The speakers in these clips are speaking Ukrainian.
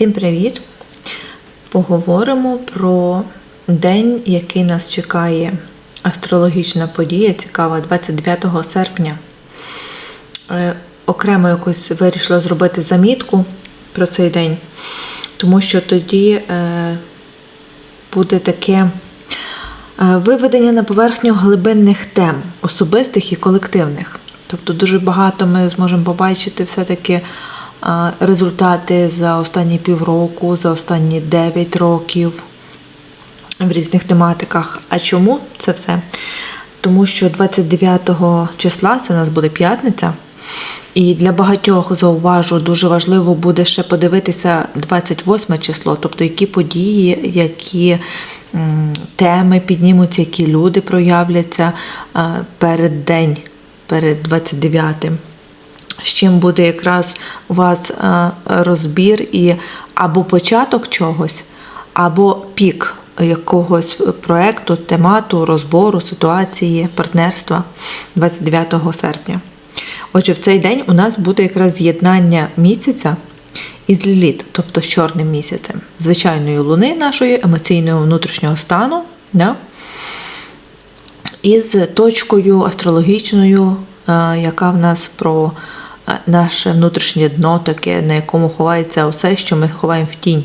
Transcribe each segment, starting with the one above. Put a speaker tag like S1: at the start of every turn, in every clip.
S1: Всім привіт! Поговоримо про день, який нас чекає. Астрологічна подія цікава 29 серпня. Е, Окремо якось вирішила зробити замітку про цей день, тому що тоді е, буде таке е, виведення на поверхню глибинних тем, особистих і колективних. Тобто дуже багато ми зможемо побачити все-таки результати за останні півроку, за останні 9 років в різних тематиках. А чому це все? Тому що 29 числа це у нас буде п'ятниця. І для багатьох зауважу, дуже важливо буде ще подивитися 28 число, тобто які події, які теми піднімуться, які люди проявляться перед день, перед 29-м. З чим буде якраз у вас розбір і або початок чогось, або пік якогось проекту, темату, розбору, ситуації, партнерства 29 серпня. Отже, в цей день у нас буде якраз з'єднання місяця із ліліт, тобто з чорним місяцем, звичайної луни нашої емоційного внутрішнього стану, да? із точкою астрологічною, е, яка в нас про е, наше внутрішнє дно, таке, на якому ховається усе, що ми ховаємо в тінь.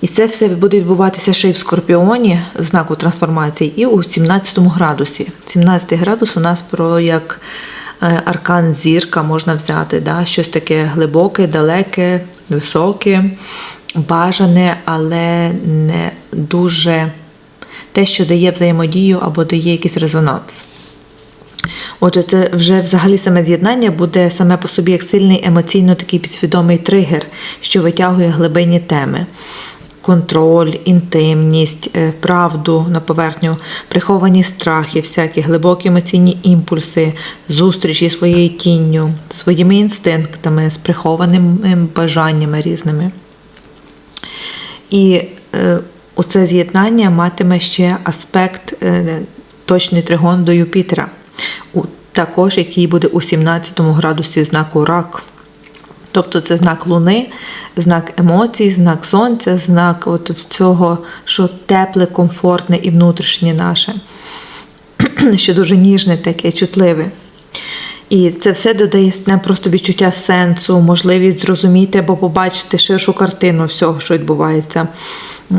S1: І це все буде відбуватися ще й в Скорпіоні, знаку трансформації, і у 17 градусі. 17 градус у нас про як е, аркан зірка можна взяти, да? щось таке глибоке, далеке, високе, бажане, але не дуже те, що дає взаємодію або дає якийсь резонанс. Отже, це вже взагалі саме з'єднання буде саме по собі як сильний емоційно такий підсвідомий тригер, що витягує глибинні теми. Контроль, інтимність, е, правду на поверхню, приховані страхи, всякі глибокі емоційні імпульси, зустрічі своєю тінню, своїми інстинктами, з прихованими бажаннями різними. І е, оце з'єднання матиме ще аспект е, точний тригон до Юпітера, також який буде у 17 градусі знаку рак. Тобто це знак Луни, знак емоцій, знак сонця, знак от цього, що тепле, комфортне і внутрішнє наше, що дуже ніжне, таке, чутливе. І це все додає не просто відчуття сенсу, можливість зрозуміти або побачити ширшу картину всього, що відбувається,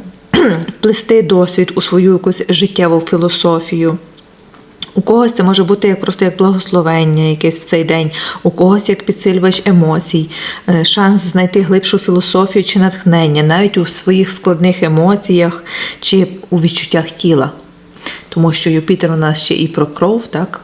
S1: вплести досвід у свою якусь життєву філософію. У когось це може бути як просто як благословення, якесь в цей день, у когось як підсилювач емоцій, е, шанс знайти глибшу філософію чи натхнення, навіть у своїх складних емоціях чи у відчуттях тіла. Тому що Юпітер у нас ще і про кров, так?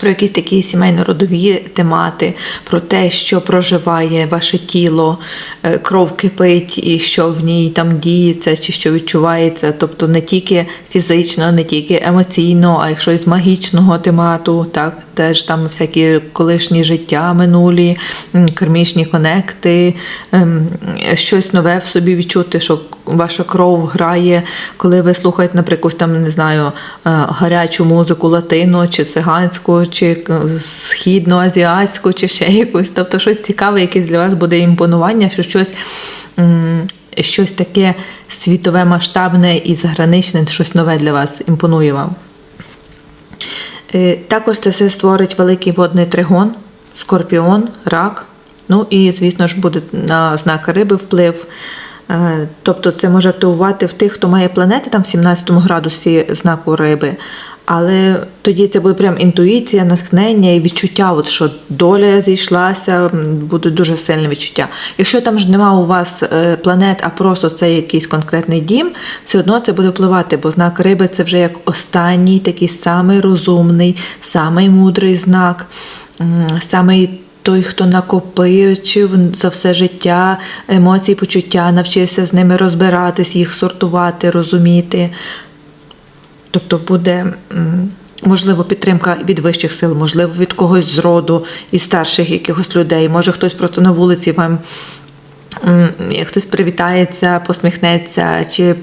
S1: Про якісь такі сімейно-родові темати, про те, що проживає ваше тіло, е, кров кипить, і що в ній там діється, чи що відчувається. Тобто не тільки фізично, не тільки емоційно, а якщо із магічного темату, так, теж там всякі колишні життя минулі, кармічні конекти, ем, щось нове в собі відчути, що ваша кров грає, коли ви слухаєте, наприклад, там не знаю, е, гарячу музику латину чи циганську, чи східноазіатську, чи ще якусь. Тобто щось цікаве, якесь для вас буде імпонування, що щось. Щось таке світове, масштабне і заграничне, щось нове для вас імпонує вам. Е, Також це все створить великий водний тригон, скорпіон, рак. Ну і, звісно ж, буде на знак риби вплив. Е, Тобто це може активувати в тих, хто має планети там в 17 градусі знаку риби. Але тоді це буде прям інтуїція, натхнення і відчуття, от що доля зійшлася, буде дуже сильне відчуття. Якщо там ж нема у вас е, планет, а просто це якийсь конкретний дім, все одно це буде впливати, бо знак риби це вже як останній, такий самий розумний, самий мудрий знак, самий той, хто накопичив за все життя емоції, почуття, навчився з ними розбиратись, їх сортувати, розуміти. Тобто буде, можливо, підтримка від вищих сил, можливо, від когось з роду із старших якихось людей. Може, хтось просто на вулиці вам хтось привітається, посміхнеться, чи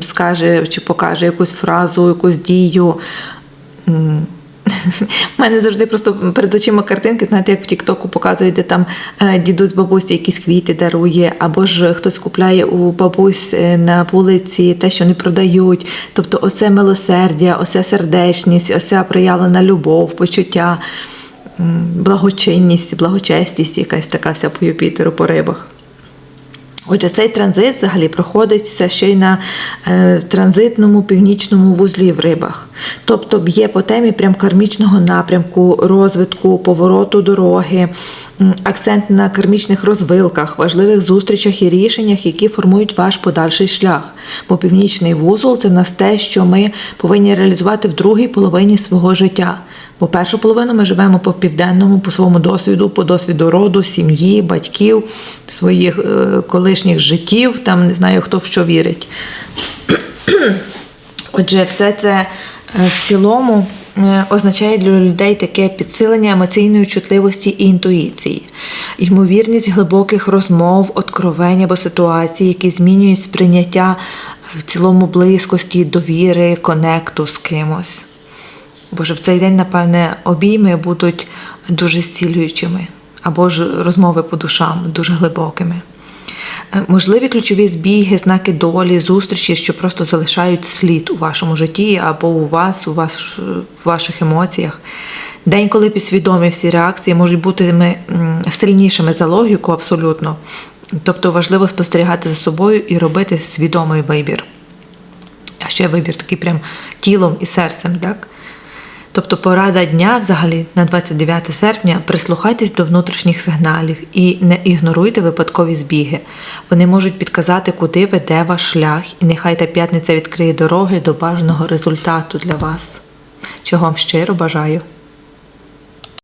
S1: скаже, чи покаже якусь фразу, якусь дію. У мене завжди просто перед очима картинки, знаєте, як в Тіктоку показують, де там е, дідусь бабусі якісь квіти дарує, або ж хтось купляє у бабусь е, на вулиці те, що не продають. Тобто, оце милосердя, оця сердечність, оця проявлена любов, почуття, благочинність, благочестість, якась така вся по Юпітеру, по рибах. Отже, цей транзит взагалі проходиться ще й на е, транзитному північному вузлі в рибах. Тобто б'є по темі прям кармічного напрямку, розвитку, повороту дороги, акцент на кармічних розвилках, важливих зустрічах і рішеннях, які формують ваш подальший шлях. Бо північний вузол це в нас те, що ми повинні реалізувати в другій половині свого життя. Бо першу половину ми живемо по південному, по своєму досвіду, по досвіду роду, сім'ї, батьків, своїх е, колишніх життів, там не знаю, хто в що вірить. Отже, все це е, в цілому е, означає для людей таке підсилення емоційної чутливості і інтуїції, ймовірність глибоких розмов, откровень або ситуацій, які змінюють сприйняття в цілому близькості, довіри, конекту з кимось. Боже, в цей день, напевне, обійми будуть дуже зцілюючими, або ж розмови по душам дуже глибокими. Е, Можливі ключові збіги, знаки долі, зустрічі, що просто залишають слід у вашому житті або у вас, у вас в ваших емоціях. День, коли підсвідомі всі реакції можуть бути сильнішими за логіку абсолютно. Тобто важливо спостерігати за собою і робити свідомий вибір. А ще вибір такий прям тілом і серцем, так? Тобто порада дня взагалі на 29 серпня прислухайтесь до внутрішніх сигналів і не ігноруйте випадкові збіги. Вони можуть підказати, куди веде ваш шлях, і нехай та п'ятниця відкриє дороги до бажаного результату для вас. Чого вам щиро бажаю.